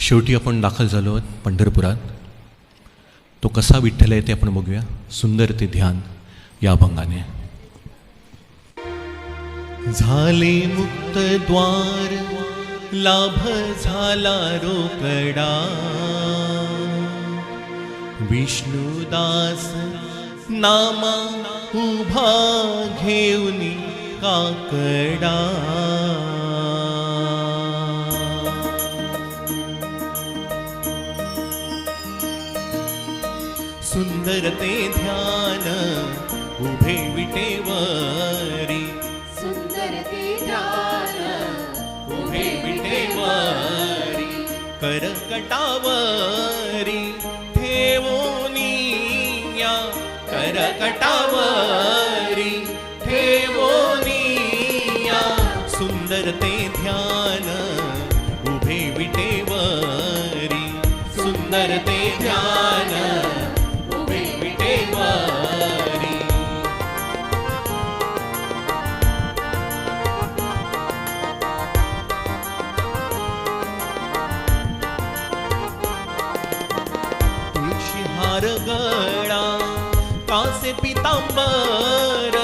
शेवटी आपण दाखल झालो आहोत पंढरपुरात. तो कसा विठ्ठल आहे ते आपण बघूया. सुंदर ते ध्यान या अभंगाने झाले मुक्त द्वार लाभ झाला रोकडा. विष्णुदास नामा उभा घेऊन काकडा. सुंदर ते ध्यान उभे विटेवरी सुंदर ते ध्यान उभे विटेवरी करकटावरी ठेवोनी या करकटावरी ठेवोनी या सुंदर ते ध्यान उभे विटेवरी सुंदर ते ध्यान गळा कासे पितांबर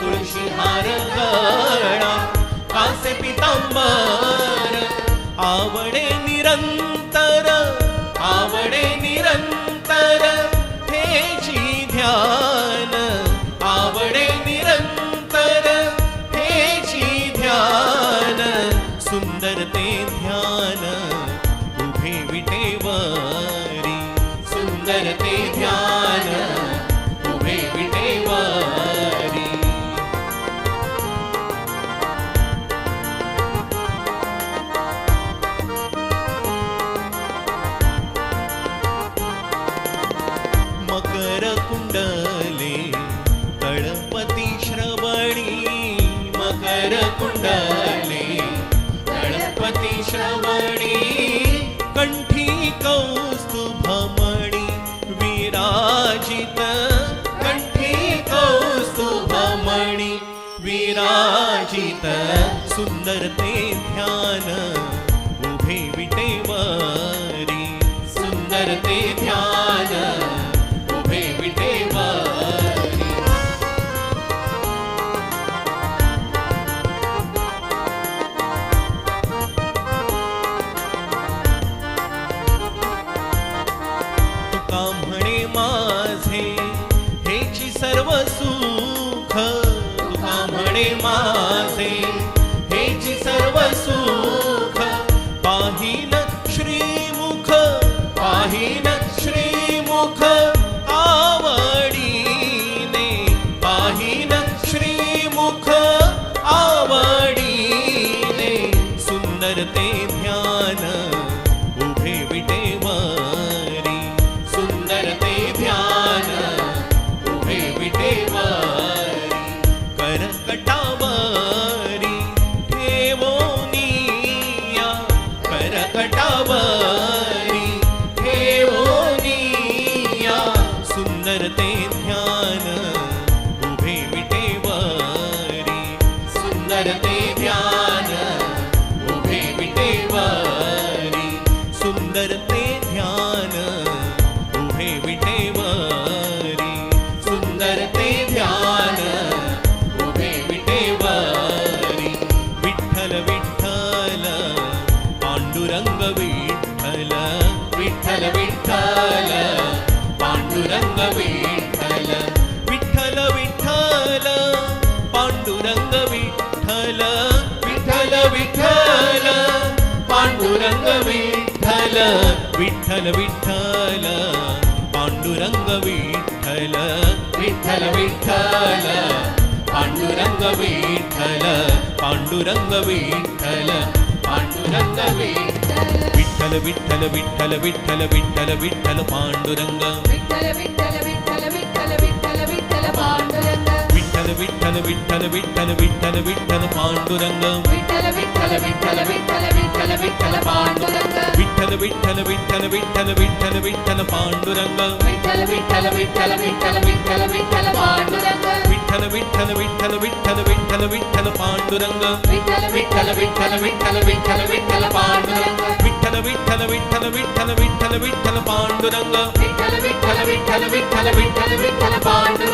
तुळशी हार गळा कासे पितांबर मकर गणपती श्रवणी कंठी कौस्तुभमणी विराजित कंठी कौस्तुभमणी विराजित सुंदर ते ध्यान उभे विटेवरी तुका म्हणे माझे? हेची सर्व सुख तुका म्हणे माझे? हेची सर्व सुख पाहिन श्रीमुख पाहिन श्रीमुख आवडीने. पाहिन श्रीमुख आवडीने. सुंदर night day. पांडुरंग विठ्ठल विठ्ठल विठ्ठल पांडुरंग विठ्ठल विठ्ठल विठ्ठल पांडुरंग विठ्ठल पांडुरंग विठ्ठल पांडुरंग विठ्ठल विठ्ठल विठ्ठल विठ्ठल विठ्ठल विठ्ठल पांडुरंग विठ्ठल विठ्ठल विठ्ठल विठ्ठल विठ्ठल विठ्ठल விட்டல விட்டல விட்டல விட்டல விட்டல பாண்டுரங்கம் விட்டல விட்டல விட்டல விட்டல விட்டல விட்டல பாண்டுரங்கம் விட்டல விட்டல விட்டல விட்டல விட்டல விட்டல பாண்டுரங்கம் விட்டல விட்டல விட்டல விட்டல விட்டல பாண்டுரங்கம் விட்டல விட்டல விட்டல விட்டல விட்டல விட்டல பாண்டுரங்கம்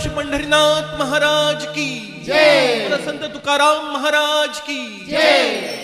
श्री पंढरीनाथ महाराज की। जय. संत तुकाराम महाराज की। जय।